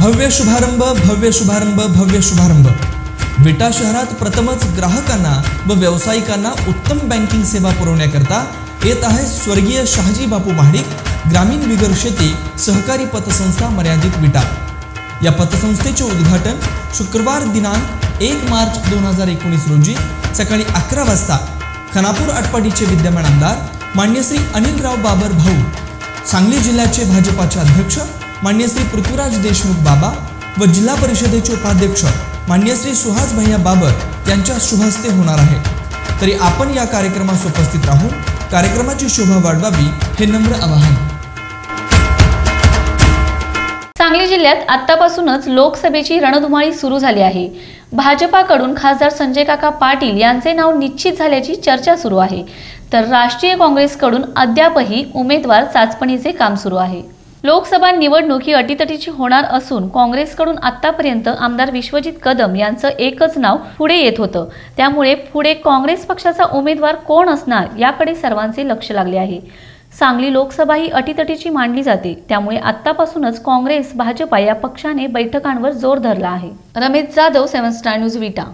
भव्य शुभारंभ भव्य शुभारंभ भव्य शुभारंभ. विटा शहरात प्रथमच ग्राहकांना व व्यावसायिकांना उत्तम बँकिंग सेवा पुरवण्याकरता येत आहे स्वर्गीय शहाजी बापू महाडिक ग्रामीण बिगर शेती सहकारी पतसंस्था मर्यादित विटा. या पतसंस्थेचे उद्घाटन शुक्रवार दिनांक एक मार्च दोन हजार एकोणीस रोजी सकाळी अकरा वाजता खानापूर आटपाडीचे विद्यमान आमदार मान्यश्री अनिलराव बाबर भाऊ सांगली जिल्ह्याचे भाजपाचे अध्यक्ष मान्य श्री पृथ्वीराज देशमुख बाबा व जिल्हा परिषदेचे उपाध्यक्ष मान्य श्री सुहास भैया बाबर यांच्या शुभहस्ते होणार आहे. तरी आपण या कार्यक्रमास उपस्थित राहून कार्यक्रमाची शोभा वाढवावी हे नम्र आवाहन. सांगली जिल्ह्यात आतापासूनच लोकसभेची रणधुमाळी सुरू झाली आहे. भाजपाकडून खासदार संजय काका पाटील यांचे नाव निश्चित झाल्याची चर्चा सुरू आहे. तर राष्ट्रीय काँग्रेसकडून अद्यापही उमेदवार चाचपणीचे काम सुरू आहे. लोकसभा निवडणूक ही अटीतटीची होणार असून काँग्रेसकडून आतापर्यंत आमदार विश्वजित कदम यांचं एकच नाव पुढे येत होतं. त्यामुळे पुढे काँग्रेस पक्षाचा उमेदवार कोण असणार याकडे सर्वांचे लक्ष लागले आहे. सांगली लोकसभा ही अटीतटीची मांडली जाते. त्यामुळे आतापासूनच काँग्रेस भाजपा या पक्षाने बैठकांवर जोर धरला आहे. Ramesh Jadhav seven star news Vita.